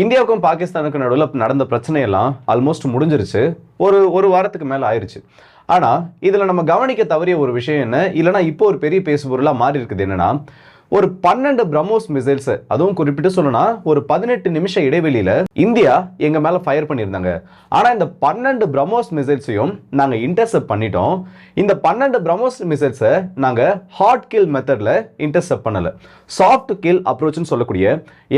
இந்தியாவுக்கும் பாகிஸ்தானுக்கும் நடுவில் நடந்த பிரச்சனையெல்லாம் ஆல்மோஸ்ட் முடிஞ்சிருச்சு. ஒரு ஒரு வாரத்துக்கு மேலே ஆயிருச்சு. ஆனால் இதில் நம்ம கவனிக்க தவறிய ஒரு விஷயம் என்ன? இல்லைனா இப்போ ஒரு பெரிய பேசுபொருளாக மாறி இருக்குது. என்னன்னா ஒரு பன்னெண்டு பிரம்மோஸ் மிசைல்ஸ் அதுவும் குறிப்பிட்டு சொல்லணும்னா ஒரு பதினெட்டு நிமிஷம் இடைவெளியில இந்தியா எங்க மேல ஃபயர் பண்ணியிருந்தாங்க. ஆனா இந்த பன்னெண்டு பிரம்மோஸ் மிசைல்ஸையும் நாங்க இன்டர்செப்ட் பண்ணிட்டோம். இந்த பன்னெண்டு பிரம்மோஸ் மிசைல்ஸை நாங்க ஹாட் கில் மெத்தட்ல இன்டர்செப்ட் பண்ணல. சாஃப்ட் கில் அப்ரோச்னு சொல்லக்கூடிய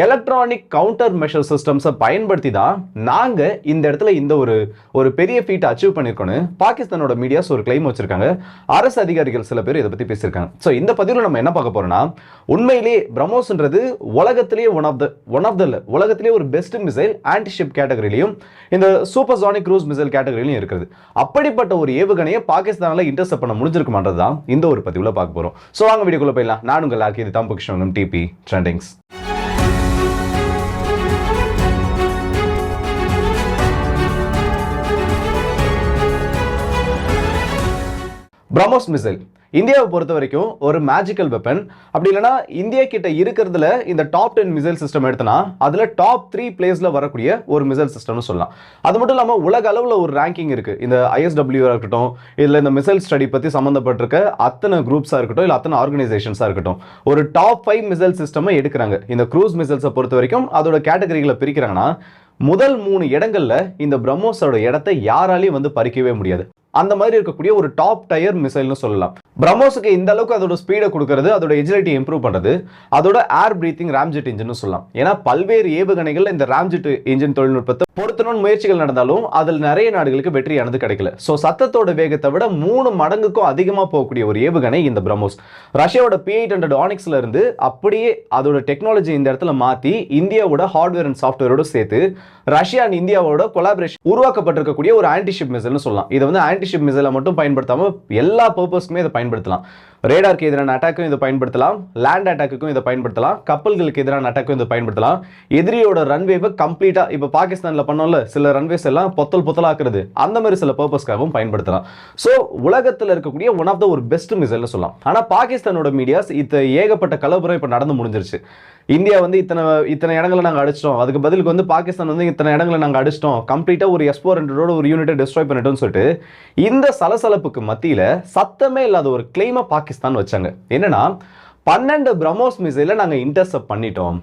எலக்ட்ரானிக் கவுண்டர் மெஷர் சிஸ்டம்ஸை பயன்படுத்தி தான் நாங்க இந்த இடத்துல இந்த ஒரு ஒரு பெரிய ஃபீட் அச்சீவ் பண்ணியிருக்கோன்னு பாகிஸ்தானோட மீடியாஸ் ஒரு கிளைம் வச்சிருக்காங்க. அரசு அதிகாரிகள் சில பேர் இதை பத்தி பேசியிருக்காங்க. ஸோ இந்த பதிவில் நம்ம என்ன பார்க்க போறோம்னா உண்மையிலேயே பிரம்மோஸ்ன்றது உலகத்திலேயே one of the one of the இல்லை உலகத்திலேயே ஒரு பெஸ்ட் மிசைல் ஆன்டிஷிப் கேட்டகரியிலையும் இந்த சூப்பர் சானிக் க்ரூஸ் மிசைல் கேட்டகரியிலையும் இருக்கிறது அப்படிப்பட்ட ஒரு ஏவுகணையை பாகிஸ்தானில் இன்டர்செப்ட் பண்ண முடிஞ்சிருக்குமான்றது தான் இந்த ஒரு பதிவில் பார்க்க போகிறோம் ஸோ வாங்க வீடியோக்குள்ள போயிடலாம். நான் உங்கள் லாக்கி இது தாம்பு Krishnan DP trendings BrahMos missile இந்தியாவை பொறுத்த வரைக்கும் ஒரு மேஜிக்கல் வெப்பன் அப்படி இல்லைனா இந்தியா கிட்ட இருக்கிறதுல இந்த டாப் டென் மிசைல் சிஸ்டம் எடுத்தனா அதில் டாப் த்ரீ பிளேஸில் வரக்கூடிய ஒரு மிசைல் சிஸ்டம்னு சொல்லலாம். அது மட்டும் இல்லாமல் உலக அளவில் ஒரு ரேங்கிங் இருக்குது இந்த ஐஎஸ்டபிள்யூ இருக்கட்டும் இதில் இந்த மிசைல் ஸ்டடி பற்றி சம்மந்தப்பட்டிருக்க அத்தனை குரூப்ஸாக இருக்கட்டும் இல்லை அத்தனை ஆர்கனைசேஷன்ஸாக இருக்கட்டும் ஒரு டாப் ஃபைவ் மிசைல் சிஸ்டமை எடுக்கிறாங்க. இந்த க்ரூஸ் மிசைல்ஸை பொறுத்த வரைக்கும் அதோட கேட்டகரிகளை பிரிக்கிறாங்கன்னா முதல் மூணு இடங்கள்ல இந்த பிரம்மோஸோட இடத்தை யாராலையும் வந்து பறிக்கவே முடியாது. அந்த மாதிரி இருக்கக்கூடிய ஒரு டாப் டயர் மிசைல்னு சொல்லலாம். பிரம்மோஸுக்கு இந்த அளவுக்கு அதோட ஸ்பீடை கொடுக்கறது அதோட எஜிலிட்டி இம்ப்ரூவ் பண்ணுறது அதோட ஏர் பிரீத்திங் ராம்ஜெட் இன்ஜின் சொல்லலாம். ஏன்னா பல்வேறு ஏவுகணைகள் இந்த ராம்ஜெட் இன்ஜின் தொழில்நுட்பத்தை பொருத்தணும் முயற்சிகள் நடந்தாலும் அதில் நிறைய நாடுகளுக்கு வெற்றியானது கிடைக்கல. ஸோ சத்தத்தோட வேகத்தை விட மூணு மடங்குக்கும் அதிகமாக போகக்கூடிய ஒரு ஏவுகணை இந்த பிரம்மோஸ் ரஷ்யாவோட பி எயிட் ஹண்ட்ரட் ஆனிக்ஸ்ல இருந்து அப்படியே அதோட டெக்னாலஜி இந்த இடத்துல மாற்றி இந்தியாவோட ஹார்ட்வேர் அண்ட் சாஃப்ட்வேரோட சேர்த்து ரஷ்யா அண்ட் இந்தியாவோட கொலாபரேஷன் உருவாக்கப்பட்டிருக்கக்கூடிய ஒரு ஆன்டிஷிப் மிசைல்னு சொல்லலாம். இதை வந்து ஆன்டிஷிப் மிசைலை மட்டும் பயன்படுத்தாமல் எல்லா பர்பஸ்க்குமே இதை பயன்படுத்தலாம். ரேடாருக்கு எதிரான அட்டாக்கும் இதை பயன்படுத்தலாம். லேண்ட் அட்டாக்குக்கும் இதை பயன்படுத்தலாம். கப்பல்களுக்கு எதிரான அட்டாக்கும் இதை பயன்படுத்தலாம். எதிரியோட ரன்வேவை கம்ப்ளீட்டா இப்போ பாகிஸ்தான்ல பண்ணோம்ல சில ரன்வேஸ் எல்லாம் பொத்தல் பொத்தலாக்குறது அந்த மாதிரி சில பர்பஸ்க்காகவும் பயன்படுத்தலாம். ஸோ உலகத்தில் இருக்கக்கூடிய ஒன் ஆஃப் த ஒரு பெஸ்ட் மிசைல்னு சொல்லலாம். ஆனால் பாகிஸ்தானோட மீடியாஸ் இத்த ஏகப்பட்ட கலவரம் இப்போ நடந்து முடிஞ்சிருச்சு. இந்தியா வந்து இத்தனை இத்தனை இடங்களை நாங்கள் அடிச்சிட்டோம். அதுக்கு பதிலுக்கு வந்து பாகிஸ்தான் வந்து இத்தனை இடங்களை நாங்கள் அடிச்சிட்டோம். கம்ப்ளீட்டாக ஒரு எஸ்போர் ஹண்ட்ரடோட ஒரு யூனிட்டை டிஸ்ட்ராய் பண்ணிட்டோம்னு சொல்லிட்டு இந்த சலசலப்புக்கு மத்தியில் சத்தமே இல்லாத ஒரு கிளைமை பாகிஸ்தான் வச்சாங்க. என்னன்னா பன்னெண்டு பிரம்மோஸ் மிசைலை நாங்கள் இன்டர்செப்ட் பண்ணிட்டோம்.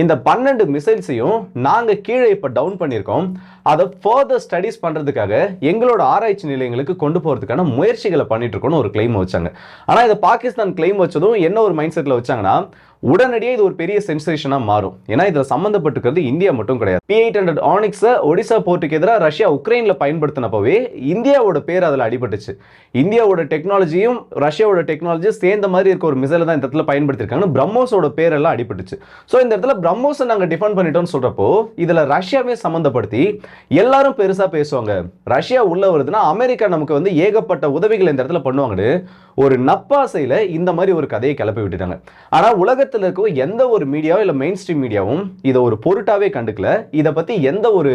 இந்த பன்னெண்டு மிசைல்ஸையும் நாங்கள் கீழே இப்போ டவுன் பண்ணியிருக்கோம். அதை ஃபர்தர் ஸ்டடீஸ் பண்ணுறதுக்காக எங்களோட ஆராய்ச்சி நிலையங்களுக்கு கொண்டு போகிறதுக்கான முயற்சிகளை பண்ணிட்டு இருக்கோம்னு ஒரு கிளைம் வச்சாங்க. ஆனால் இதை பாகிஸ்தான் கிளைம் வச்சதும் என்ன ஒரு மைண்ட் செட்டில் வச்சாங்கன்னா உடனடியே இது ஒரு பெரிய சென்சேஷனாக மாறும். ஏன்னா இதில் சம்மந்தப்பட்டிருக்கிறது இந்தியா மட்டும் கிடையாது. பி எயிட் ஹண்ட்ரட் ஆனிக்ஸை ஒடிசா போர்ட்டுக்கு எதிராக ரஷ்யா உக்ரைனில் பயன்படுத்தினப்பவே இந்தியாவோட பேர் அதில் அடிபட்டுச்சு. இந்தியாவோட டெக்னாலஜியும் ரஷ்யாவோட டெக்னாலஜியும் சேர்ந்த மாதிரி இருக்க ஒரு மிசைலை தான் இந்த இடத்துல பயன்படுத்திருக்காங்க பிரம்மோஸோட பேரெல்லாம் அடிபட்டுச்சு. ஸோ இந்த இடத்துல பிரம்மோஸை நாங்கள் டிஃபெண்ட் பண்ணிட்டோம்னு சொல்கிறப்போ இதில் ரஷ்யாவே சம்மந்தப்படுத்தி எல்லாரும் பெருசாக பேசுவாங்க. ரஷ்யா உள்ள வருதுன்னா அமெரிக்கா நமக்கு வந்து ஏகப்பட்ட உதவிகள் இந்த இடத்துல பண்ணுவாங்கன்னு ஒரு நப்பாசையில் இந்த மாதிரி ஒரு கதையை கிளப்பி விட்டுட்டாங்க. ஆனால் உலகத்தில் இருக்க எந்த ஒரு மீடியாவும் இல்லை மெயின் ஸ்ட்ரீம் மீடியாவும் இதை ஒரு பொருட்டாவே கண்டுக்கல. இதை பற்றி எந்த ஒரு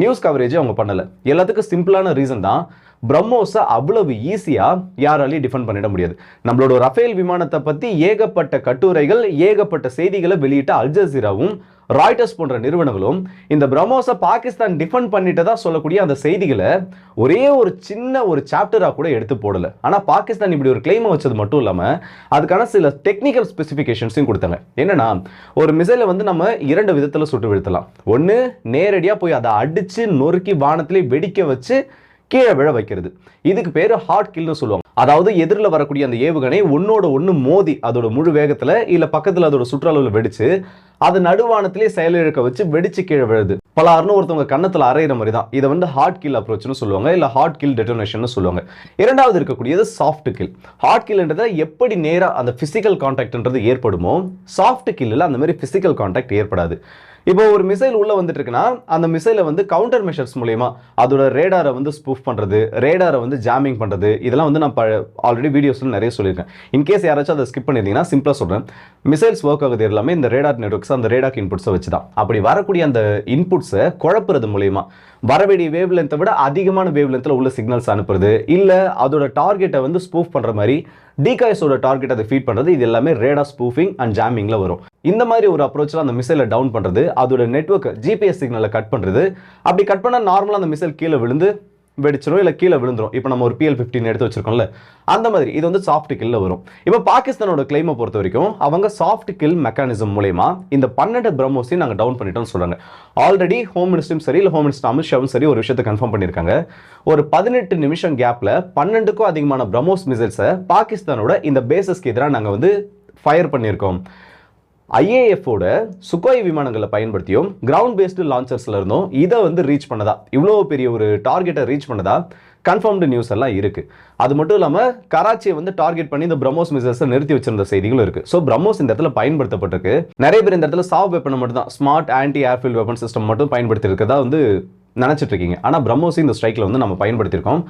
நியூஸ் கவரேஜும் அவங்க பண்ணலை. எல்லாத்துக்கும் சிம்பிளான ரீசன் தான். பிரம்மோஸை அவ்வளவு ஈஸியாக யாராலையும் டிஃபெண்ட் பண்ணிட முடியாது. நம்மளோட ரஃபேல் விமானத்தை பற்றி ஏகப்பட்ட கட்டுரைகள் ஏகப்பட்ட செய்திகளை வெளியிட்ட அல்ஜசீராவும் ராய்டர்ஸ் போன்ற நிறுவனங்களும் இந்த பிரம்மோஸை பாகிஸ்தான் டிஃபெண்ட் பண்ணிட்டதா சொல்லக்கூடிய அந்த செய்திகளை ஒரே ஒரு சின்ன ஒரு சாப்டராக கூட எடுத்து போடலை. ஆனால் பாகிஸ்தான் இப்படி ஒரு கிளைமை வச்சது மட்டும் இல்லாமல் அதுக்கான சில டெக்னிக்கல் ஸ்பெசிஃபிகேஷன்ஸையும் கொடுத்தாங்க. என்னன்னா ஒரு மிசைலை வந்து நம்ம இரண்டு விதத்தில் சுட்டு வீழ்த்தலாம். ஒன்று நேரடியாக போய் அதை அடித்து நொறுக்கி வானத்திலே வெடிக்க வச்சு கீழே விழ வைக்கிறது. இதுக்கு பேர் ஹார்ட் கில்னு சொல்லுவாங்க. அதாவது எதிரில் வரக்கூடிய அந்த ஏவுகணை ஒன்னோட ஒன்று மோதி அதோட முழு வேகத்தில் இல்லை பக்கத்தில் அதோட சுற்றளவில் வெடிச்சு அது நடுவானத்திலே செயலிழக்க வச்சு வெடிச்சு கீழே விழுது. பலாருன்னு ஒருத்தவங்க கன்னத்தில் அரைகிற மாதிரி தான் இதை வந்து ஹார்ட் கில் அப்ரோச்னு சொல்லுவாங்க இல்லை ஹார்ட் கில் டெட்டோனேஷன் சொல்லுவாங்க. இரண்டாவது இருக்கக்கூடியது சாஃப்ட் கில் ஹார்ட் கில்ன்றதை எப்படி நேராக அந்த ஃபிசிக்கல் கான்டாக்ட்ன்றது ஏற்படுமோ சாஃப்ட் கில்லில் அந்த மாதிரி ஃபிசிக்கல் கான்டாக்ட் ஏற்படாது. இப்போ ஒரு மிசைல் உள்ள வந்துட்டு இருக்குன்னா அந்த மிசைலை வந்து கவுண்டர் மெஷர்ஸ் மூலயமா அதோட ரேடாரை வந்து ஸ்பூஃப் பண்ணுறது ரேடாரை வந்து ஜாமிங் பண்ணுறது இதெல்லாம் வந்து நான் ஆல்ரெடி வீடியோஸில் நிறைய சொல்லியிருக்கேன். இன்கேஸ் யாராச்சும் அதை ஸ்கிப் பண்ணியிருந்தீங்கன்னா சிம்பிளாக சொல்றேன். மிசைல்ஸ் ஒர்க் ஆகுது எல்லாமே இந்த ரேடார் நெட்ஒர்க்ஸ் அந்த ரேடாக் இன்புட்ஸை வச்சு தான் அப்படி வரக்கூடிய அந்த இன்புட்ஸை குழப்புறது மூலயமா. வரவேண்டிய வேவ் லென்த்தை விட அதிகமான வேவ் லென்த்தில் உள்ள சிக்னல்ஸ் அனுப்புறது. இல்லை அதோட டார்கெட்டை வந்து ஸ்பூஃப் பண்ணுற மாதிரி டிகாய்ஸோட டார்கெட் அதை ஃபீட் பண்ணுறது இது எல்லாமே ரேடா ஸ்பூஃபிங் அண்ட் ஜாமிங்கில் வரும். இந்த மாதிரி ஒரு அப்ரோச்சில் அந்த மிசைலை டவுன் பண்ணுறது அதோட நெட்ஒர்க் ஜிபிஎஸ் சிக்னலை கட் பண்ணுறது அப்படி கட் பண்ணால் நார்மலாக அந்த மிசைல் கீழே விழுந்து வெடிச்சிடும் இல்லை கீழே விழுந்துடும் இப்போ நம்ம ஒரு பிஎல் ஃபிஃப்டின் எடுத்து வச்சிருக்கோம்ல அந்த மாதிரி இது வந்து சாஃப்ட் கில்ல வரும். இப்போ பாகிஸ்தானோட கிளைமை பொறுத்த வரைக்கும் அவங்க சாஃப்ட் கில் மெக்கானிசம் மூலயமா இந்த பன்னெண்டு பிரம்மோஸையும் நாங்கள் டவுன் பண்ணிட்டோம்னு சொல்றாங்க. ஆல்ரெடி ஹோம் மினிஸ்டரும் சரி இல்லை ஹோம் மினிஸ்டர் அமித்ஷாவும் சரி ஒரு விஷயத்தை கன்ஃபார்ம் பண்ணியிருக்காங்க. ஒரு பதினெட்டு நிமிஷம் கேப்ல பன்னெண்டுக்கும் அதிகமான பிரம்மோஸ் மிசைல்ஸை பாகிஸ்தானோட இந்த பேசஸ்க்கு எதிராக நாங்கள் வந்து ஃபயர் பண்ணியிருக்கோம். ஐஏஎஃபோட சுகோய் விமானங்களை பயன்படுத்தியும் கிரவுண்ட் பேஸ்டு லான்ச்சர்ஸ்ல இருந்தும் இதை வந்து ரீச் பண்ணதா? இவ்வளோ பெரிய ஒரு டார்கெட்டை ரீச் பண்ணதா? கன்ஃபார்ம்டு நியூஸ் எல்லாம் இருக்கு. அது மட்டும் இல்லாமல் கராச்சியை வந்து டார்கெட் பண்ணி இந்த பிரம்மோஸ் மிசைல்ஸை நிறுத்தி வச்சிருந்த செய்திகளும் இருக்கு. ஸோ பிரம்மோஸ் இந்த இடத்துல பயன்படுத்தப்பட்டிருக்கு. நிறைய பேர் இந்த இடத்துல சாவ் வெப்பனை மட்டும் தான் smart anti airfield weapon system மட்டும் பயன்படுத்தி இருக்கதா வந்து நினச்சிட்டு இருக்கீங்க. ஆனால் பிரம்மோஸும் இந்த ஸ்ட்ரைக்கில் வந்து நம்ம பயன்படுத்தியிருக்கோம்.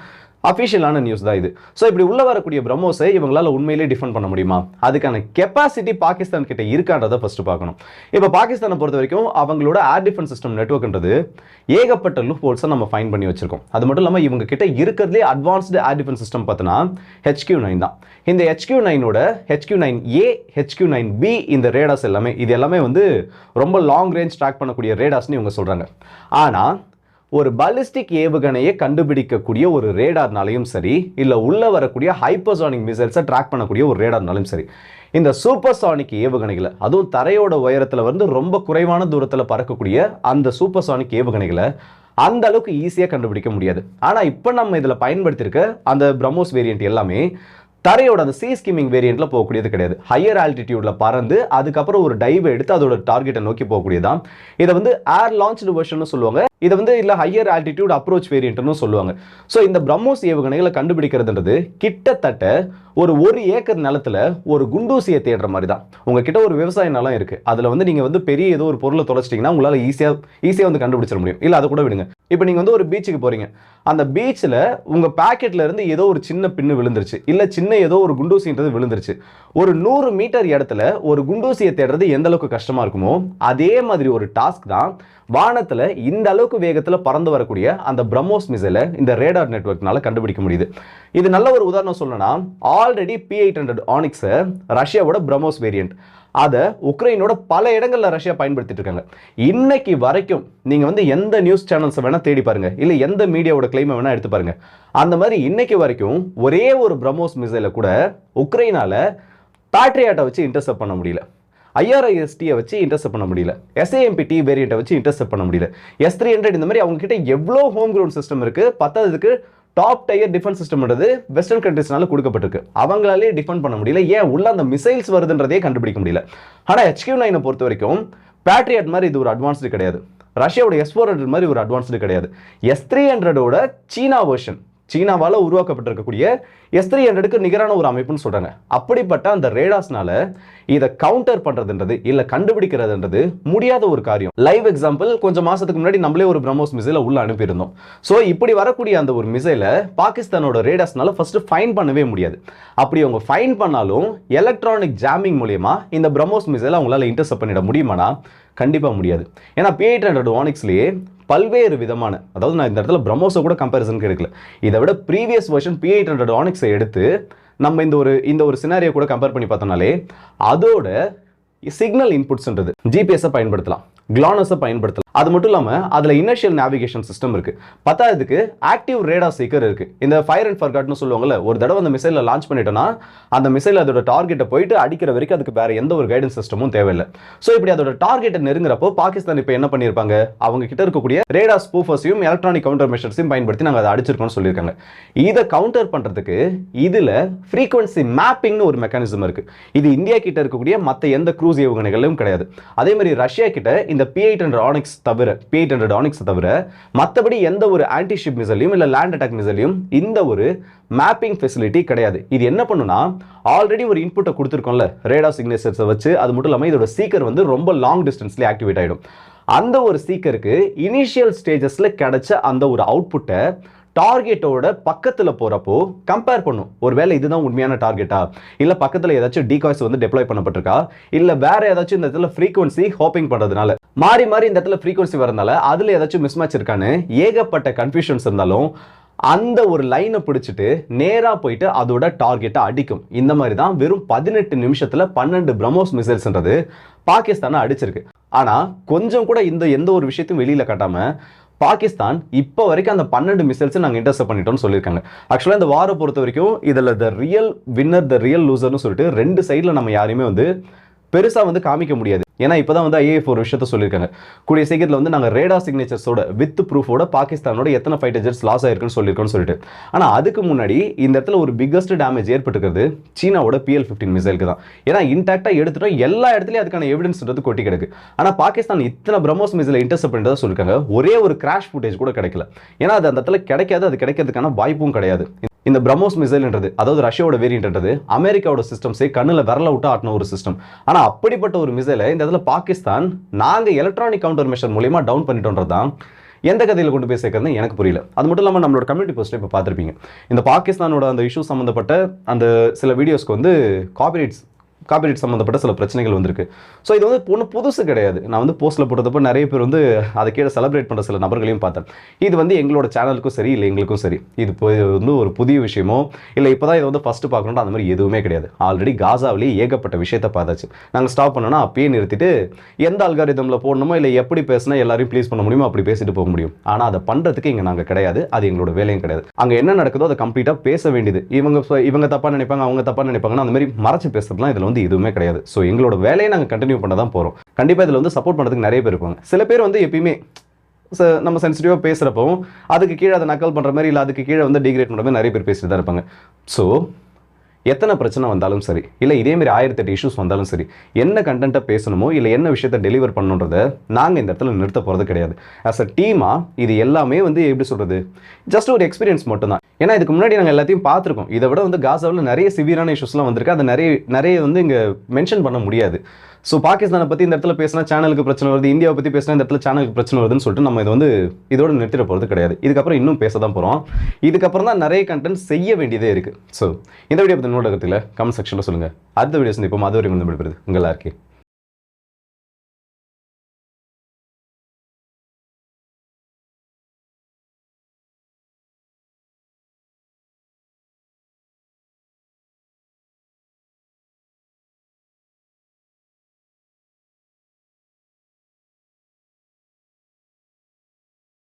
அஃபிஷியலான நியூஸ் தான் இது. ஸோ இப்படி உள்ள வரக்கூடிய பிரம்மோஸை இவங்களால உண்மையிலேயே டிஃபெண்ட் பண்ண முடியுமா? அதுக்கான கெப்பாசிட்டி பாகிஸ்தான் கிட்ட இருக்கான்றதை ஃபர்ஸ்ட் பார்க்கணும். இப்போ பாகிஸ்தானை பொறுத்த வரைக்கும் அவங்களோட ஏர் டிஃபென்ஸ் சிஸ்டம் நெட்ஒர்க்ன்றது ஏகப்பட்ட லூப் ஹோல்ஸை நம்ம ஃபைன் பண்ணி வச்சிருக்கோம். அது மட்டும் இல்லாமல் இவங்க கிட்ட இருக்கிறதுலே அட்வான்ஸ்டு ஏர் டிஃபென்ஸ் சிஸ்டம் பார்த்தோன்னா ஹெச்கியூ நைன் தான். இந்த HQ நைனோட HQ nine A HQ nine B இந்த ரேடாஸ் எல்லாமே இது எல்லாமே வந்து ரொம்ப லாங் ரேஞ்ச் ட்ராக் பண்ணக்கூடிய ரேடாஸ்னு இவங்க சொல்கிறாங்க ஆனால் ஒரு பாலிஸ்டிக் ஏவுகணையை கண்டுபிடிக்கக்கூடிய ஒரு ரேடார்னாலையும் சரி இல்லை உள்ளே வரக்கூடிய ஹைப்பர்சானிக் மிசைல்ஸை ட்ராக் பண்ணக்கூடிய ஒரு ரேடார்னாலும் சரி இந்த சூப்பர்சானிக் ஏவுகணைகளை அதுவும் தரையோட உயரத்தில் வந்து ரொம்ப குறைவான தூரத்தில் பறக்கக்கூடிய அந்த சூப்பர்சானிக் ஏவுகணைகளை அந்த அளவுக்கு ஈஸியாக கண்டுபிடிக்க முடியாது. ஆனால் இப்போ நம்ம இதில் பயன்படுத்தியிருக்க அந்த பிரம்மோஸ் வேரியன்ட் எல்லாமே தரையோட அந்த சி ஸ்கிமிங் வேரியண்ட்டில் போகக்கூடியது கிடையாது. ஹையர் ஆல்டிடியூடில் பறந்து அதுக்கப்புறம் ஒரு டைவ் எடுத்து அதோட டார்கெட்டை நோக்கி போகக்கூடியதான் இதை வந்து ஏர் லான்ச்டு வெர்ஷன் சொல்லுவாங்க. இதை வந்து இல்லை ஹையர் ஆல்டிடியூட் அப்ரோச் வேரியன்ட்னு சொல்லுவாங்க. ஸோ இந்த பிரம்மோஸ் ஏவுகணைகளை கண்டுபிடிக்கிறதுன்றது கிட்டத்தட்ட ஒரு ஒரு ஏக்கர் நிலத்தில் ஒரு குண்டூசியை தேடுற மாதிரி தான் உங்ககிட்ட ஒரு விவசாய நிலம் இருக்குது அதில் வந்து நீங்கள் வந்து பெரிய ஏதோ ஒரு பொருளை தொலைச்சிட்டிங்கன்னா உங்களால் ஈஸியாக ஈஸியாக வந்து கண்டுபிடிச்சிட முடியும். இல்லை அதை கூட விடுங்க. இப்போ நீங்கள் வந்து ஒரு பீச்சுக்கு போகிறீங்க அந்த பீச்சில் உங்கள் பாக்கெட்ல இருந்து ஏதோ ஒரு சின்ன பின்னு விழுந்துருச்சு. இல்லை சின்ன ஏதோ ஒரு குண்டூசின்றது விழுந்துருச்சு. ஒரு நூறு மீட்டர் இடத்துல ஒரு குண்டூசியை தேடுறது எந்த அளவுக்கு கஷ்டமாக இருக்குமோ அதே மாதிரி ஒரு டாஸ்க் தான் வானத்தில் இந்த அளவுக்கு வேகத்தில் பறந்து வரக்கூடிய அந்த பிரம்மோஸ் மிசைலை இந்த ரேடார் நெட்ஒர்க்னால கண்டுபிடிக்க முடியுது. இது நல்ல ஒரு உதாரணம் சொல்லணும்னா ஆல்ரெடி பி எயிட் ஹண்ட்ரட் ஆனிக்ஸை ரஷ்யாவோட பிரம்மோஸ் வேரியன்ட் அதை உக்ரைனோட பல இடங்களில் ரஷ்யா பயன்படுத்திட்டு இருக்காங்க. இன்னைக்கு வரைக்கும் நீங்கள் வந்து எந்த நியூஸ் சேனல்ஸை வேணால் தேடி பாருங்க. இல்லை எந்த மீடியாவோட கிளைமை வேணால் எடுத்து பாருங்க. அந்த மாதிரி இன்னைக்கு வரைக்கும் ஒரே ஒரு பிரம்மோஸ் மிசைலை கூட உக்ரைனால பேட்ரியாட்டை வச்சு இன்டர்செப்ட் பண்ண முடியல. ஐஆர்ஐஎஸ்டியை வச்சு இன்டர்செப்ட் பண்ண முடியல. எஸ்ஏஎம்பி டி வேரியண்ட்டை வச்சு இன்டர்செப்ட் பண்ண முடியல. எஸ் த்ரீ ஹண்ட்ரட் இந்த மாதிரி அவங்க கிட்ட எவ்வளோ ஹோம் கிரவுண்ட் சிஸ்டம் இருக்குது பத்தாததுக்கு டாப் டயர் டிஃபென்ஸ் சிஸ்டம்ன்றது வெஸ்டர்ன் கண்ட்ரிஸ்னால கொடுக்கப்பட்டிருக்கு. அவங்களாலே டிஃபெண்ட் பண்ண முடியல. ஏன்? உள்ள அந்த மிசைல்ஸ் வருதுன்றதே கண்டுபிடிக்க முடியல. ஆனால் ஹெச்கியூ நைனை பொறுத்த வரைக்கும் பேட்ரியாட் மாதிரி இது ஒரு அட்வான்ஸ்டு கிடையாது. ரஷ்யாவோட எஸ் ஃபோர் ஹண்ட்ரட் மாதிரி ஒரு அட்வான்ஸ்டு கிடையாது. எஸ் த்ரீ ஹண்ட்ரடோட சீனா வேர்ஷன் சீனாவால் உருவாக்கப்பட்டிருக்கக்கூடிய எஸ் த்ரீ ஹண்ட்ரடுக்கு நிகரான ஒரு அமைப்புன்னு சொல்றாங்க. அப்படிப்பட்ட அந்த ரேடாஸ்னால இதை கவுண்டர் பண்றதுன்றது இல்ல கண்டுபிடிக்கிறதுன்றது முடியாத ஒரு காரியம். லைவ் எக்ஸாம்பிள் கொஞ்சம் மாசத்துக்கு முன்னாடி நம்மளே ஒரு பிரம்மோஸ் மிசைலை உள்ள அனுப்பியிருந்தோம். ஸோ இப்படி வரக்கூடிய அந்த ஒரு மிசைலை பாகிஸ்தானோட ரேடாஸ்னால ஃபர்ஸ்ட் ஃபைன் பண்ணவே முடியாது. அப்படி அவங்க ஃபைன் பண்ணாலும் எலக்ட்ரானிக் ஜாமிங் மூலியமா இந்த பிரம்மோஸ் மிசைலை அவங்களால இன்டர்செப்ட் பண்ணிட முடியுமானா? கண்டிப்பா முடியாது. ஏன்னா பி எயிட் ஹண்ட்ரட் ஓனிக்ஸ்லேயே பல்வேறு விதமான அதாவது நான் இந்த இடத்துல பிரம்மோஸை கூட கம்பேரிசனுக்கு எடுக்கல. இதை விட previous version P eight hundred Onyx எடுத்து நம்ம இந்த ஒரு இந்த ஒரு சினாரியை கூட கம்பேர் பண்ணி பார்த்தோம்னாலே அதோட சிக்னல் இன்புட்ஸ்ன்றது ஜிபிஎஸை பயன்படுத்தலாம் கிளானஸை பயன்படுத்தலாம். அது மட்டும் இல்லாமல் அதில் இனர்ஷியல் நேவிகேஷன் சிஸ்டம் இருக்குது பத்தாவதுக்கு ஆக்டிவ் ரேடா சீக்கர் இருக்குது இந்த ஃபயர் அண்ட் ஃபர்காட்னு சொல்லுவாங்கல்ல ஒரு தடவை அந்த மிசைலில் லான்ச் பண்ணிட்டோன்னா அந்த மிசைல் அதோட டார்கெட்டை போயிட்டு அடிக்கிற வரைக்கும் அதுக்கு வேற எந்த ஒரு கைடன்ஸ் சிஸ்டமும் தேவையில்லை. ஸோ இப்படி அதோட டார்கெட்டை நெருங்குறப்போ பாகிஸ்தான் இப்போ என்ன பண்ணியிருப்பாங்க அவங்க கிட்ட இருக்கக்கூடிய ரேடா ஸ்பூஃபர்ஸையும் எலக்ட்ரானிக் கவுண்டர் மெஷர்ஸையும் பயன்படுத்தி நாங்கள் அதை அடிச்சிருக்கோம்னு சொல்லியிருக்காங்க. இதை கவுண்டர் பண்ணுறதுக்கு இதில் ஃப்ரீக்வன்சி மேப்பிங்னு ஒரு மெக்கானிசம் இருக்குது இது இந்தியா கிட்ட இருக்கக்கூடிய மற்ற எந்த க்ரூஸ் ஏவுகணைகளும் கிடையாது. அதே மாதிரி ரஷ்யா கிட்ட இந்த பி எயிட் ஹண்ட்ரட் ஆனிக்ஸ் தவிர பி எயிட் ஹண்ட்ரட் ஆனிக்ஸ் தவிர மற்றபடி எந்த ஒரு ஆன்டிஷிப் மிசைலையும் இல்லை லேண்ட் அட்டாக் மிசைலையும் இந்த ஒரு மேப்பிங் ஃபெசிலிட்டி கிடையாது. இது என்ன பண்ணுன்னா ஆல்ரெடி ஒரு இன்புட்டை கொடுத்துருக்கோம்ல ரேடா சிக்னேச்சர்ஸை வச்சு அது மட்டும் இல்லாமல் இதோட சீக்கர் வந்து ரொம்ப லாங் டிஸ்டன்ஸ்லேயே ஆக்டிவேட் ஆகிடும் அந்த ஒரு சீக்கருக்கு இனிஷியல் ஸ்டேஜஸில் கிடைச்ச அந்த ஒரு அவுட்புட்டை டார்கெட்டோட பக்கத்தில் போகிறப்போ கம்பேர் பண்ணும். ஒருவேளை இதுதான் உண்மையான டார்கெட்டா இல்லை பக்கத்தில் ஏதாச்சும் டிகாய்ஸ் வந்து டெப்ளாய் பண்ணப்பட்டிருக்கா? இல்லை வேற ஏதாச்சும் இந்த இடத்துல ஃப்ரீக்வன்சி ஹோப்பிங் பண்ணுறதுனால மாறி மாறி இந்த இடத்துல ஃப்ரீக்வன்சி வரதுனால அதில் ஏதாச்சும் மிஸ்மேட்ச் இருக்கான்னு ஏகப்பட்ட கன்ஃபியூஷன்ஸ் இருந்தாலும் அந்த ஒரு லைனை பிடிச்சிட்டு நேராக போயிட்டு அதோட டார்கெட்டை அடிக்கும். இந்த மாதிரி தான் வெறும் பதினெட்டு நிமிஷத்தில் பன்னெண்டு பிரம்மோஸ் மிசைல்ஸ்ன்றது பாகிஸ்தானை அடிச்சிருக்கு. ஆனால் கொஞ்சம் கூட இந்த எந்த ஒரு விஷயத்தையும் வெளியில் காட்டாமல் பாகிஸ்தான் இப்போ வரைக்கும் அந்த பன்னெண்டு மிசைல்ஸை நாங்கள் இன்டர்செப்ட் பண்ணிட்டோம்னு சொல்லியிருக்காங்க. ஆக்சுவலாக இந்த வாரை பொறுத்த வரைக்கும் இதில் the real winner the real லூசர்னு சொல்லிட்டு ரெண்டு சைடில் நம்ம யாரையுமே வந்து பெருசாக வந்து காமிக்க முடியாது. ஏன்னா இப்போ தான் வந்து ஐஏஎஃப் ஒரு விஷயத்த சொல்லியிருக்காங்க. கூடிய சீக்கிரத்தில் வந்து நாங்கள் ரேடா சிக்னேச்சர்ஸோட வித் ப்ரூஃபோட பாகிஸ்தானோட எத்தனை ஃபைட்டர்ஸ் லாஸ் ஆயிருக்குன்னு சொல்லியிருக்கோம்னு சொல்லிட்டு. ஆனால் அதுக்கு முன்னாடி இந்த இடத்துல ஒரு பிக்கஸ்ட் டேமேஜ் ஏற்பட்டுக்கிறது சீனாவோட பிஎல் ஃபிஃப்டின் மிசைலுக்கு தான் ஏன்னா இன்டாக்டாக எடுத்துட்டோம். எல்லா இடத்துலையும் அதுக்கான எவிடன்ஸ்ன்றது கொட்டி கிடக்கு ஆனால் பாகிஸ்தான் இத்தனை பிரம்மோஸ் மிசைலை இன்டர்செப்ட் பண்ணுறதா சொல்லியிருக்காங்க. ஒரே ஒரு கிராஷ் ஃபுட்டேஜ் கூட கிடைக்கல. ஏன்னா அது அந்த இடத்துல கிடைக்காது. அது கிடைக்கிறதுக்கான வாய்ப்பும் கிடையாது. இந்த பிரம்மோஸ் மிசைல்ன்றது அதாவது ரஷ்யாவோட வேரியன்ட்ன்றது அமெரிக்காவோட சிஸ்டம்ஸே கண்ணில் விரல விட்டு ஆட்டின ஒரு சிஸ்டம் ஆனால் அப்படிப்பட்ட ஒரு மிசைலை இந்த இடத்துல பாகிஸ்தான் நாங்கள் எலக்ட்ரானிக் கவுண்டர் மெஷர் மூலியமாக டவுன் பண்ணிட்டோன்றது தான் எந்த கதையில் கொண்டு போய் சேர்க்கறது எனக்கு புரியல. அது மட்டும் இல்லாமல் நம்மளோட கம்யூனிட்டி போஸ்ட்டில் இப்போ பார்த்துருப்பீங்க. இந்த பாகிஸ்தானோட அந்த இஷ்யூ சம்மந்தப்பட்ட அந்த சில வீடியோஸ்க்கு வந்து காப்பிரைட்ஸ் காப்பிரைட் சம்மந்தப்பட்ட சில பிரச்சனைகள் வந்திருக்கு. ஸோ இது வந்து ஒன்றும் புதுசு கிடையாது. நான் வந்து போஸ்ட்டில் போட்டதப்போ நிறைய பேர் வந்து அதை கீழே செலிப்ரேட் பண்ணுற சில நபர்களையும் பார்த்தேன். இது வந்து எங்களோட சேனலுக்கும் சரி இல்லை எங்களுக்கும் சரி. இது இப்போ வந்து ஒரு புதிய விஷயமோ இல்லை இப்போ தான் இதை வந்து ஃபஸ்ட்டு பார்க்கணும்னா அந்த மாதிரி எதுவுமே கிடையாது. ஆல்ரெடி காசாவிலேயே ஏகப்பட்ட விஷயத்தை பார்த்தாச்சு. நாங்கள் ஸ்டாப் பண்ணோன்னா அப்பயே நிறுத்திட்டு எந்த அல்காரிதமில் போடணுமோ இல்லை எப்படி பேசினா எல்லாரையும் ப்ளீஸ் பண்ண முடியுமோ அப்படி பேசிட்டு போக முடியும். ஆனால் அதை பண்ணுறதுக்கு இங்கே நாங்கள் கிடையாது. அது எங்களோட வேலையும் கிடையாது. அங்கே என்ன நடக்குதோ அதை கம்ப்ளீட்டாக பேச வேண்டியது. இவங்க இவங்க தப்பாக நினைப்பாங்க அவங்க தப்பாக நினைப்பாங்கன்னா அந்த மாதிரி மறைச்சு பேசுறதுலாம் இதில் வந்து எதுவுமே கிடையாது. ஸோ எங்களோட வேலையை நாங்கள் கண்டினியூ பண்ண தான் போகிறோம் கண்டிப்பாக இதில் வந்து சப்போர்ட் பண்ணுறதுக்கு நிறைய பேர் இருப்பாங்க. சில பேர் வந்து எப்பயுமே ச- நம்ம சென்சிட்டிவாக பேசுகிறப்பவும் அதுக்கு கீழே அதை நக்கல் பண்ணுற மாதிரி இல்லை அதுக்கு கீழே வந்து டிகிரேட் பண்ணுற மாதிரி நிறைய பேர் பேசிட்டு தான் இருப்பாங்க. ஸோ எத்தனை பிரச்சனை வந்தாலும் சரி இல்லை இதேமாரி ஆயிரத்தெட்டு இஷ்யூஸ் வந்தாலும் சரி என்ன கண்டென்ட்டை பேசணுமோ இல்லை என்ன விஷயத்தை டெலிவர் பண்ணணுன்றதை நாங்கள் இந்த இடத்துல நிறுத்த போகிறது கிடையாது. ஆஸ் அ டீமாக இது எல்லாமே வந்து எப்படி சொல்கிறது ஜஸ்ட் ஒரு எக்ஸ்பீரியன்ஸ் மட்டும்தான். ஏன்னா இதுக்கு முன்னாடி நாங்கள் எல்லாத்தையும் பார்த்துருக்கோம். இதை விட வந்து காசாவில் நிறைய சிவியரான இஷ்யூஸ்லாம் வந்திருக்கு. அதை நிறைய நிறைய வந்து இங்கே மென்ஷன் பண்ண முடியாது. ஸோ பாகிஸ்தானை பற்றி இந்த இடத்துல பேசினா சேனலுக்கு பிரச்சனை வருது இந்தியாவை பற்றி பேசினா இந்த இடத்துல சேனலுக்கு பிரச்சனை வருதுன்னு சொல்லிட்டு நம்ம இதை வந்து இதோட நிறுத்திட போகிறது கிடையாது. இதுக்கப்புறம் இன்னும் பேச தான் போகிறோம் இதுக்கப்புறம் தான் நிறைய கண்டென்ட் செய்ய வேண்டியதே இருக்குது ஸோ இந்த வீடியோ பற்றி நோட்டத்தில் கமெண்ட் செக்ஷனில் சொல்லுங்கள் அடுத்த வீடியோ சந்திப்போம். அது வரைக்கும் வந்து விடுபடுது உங்கள் இருக்கே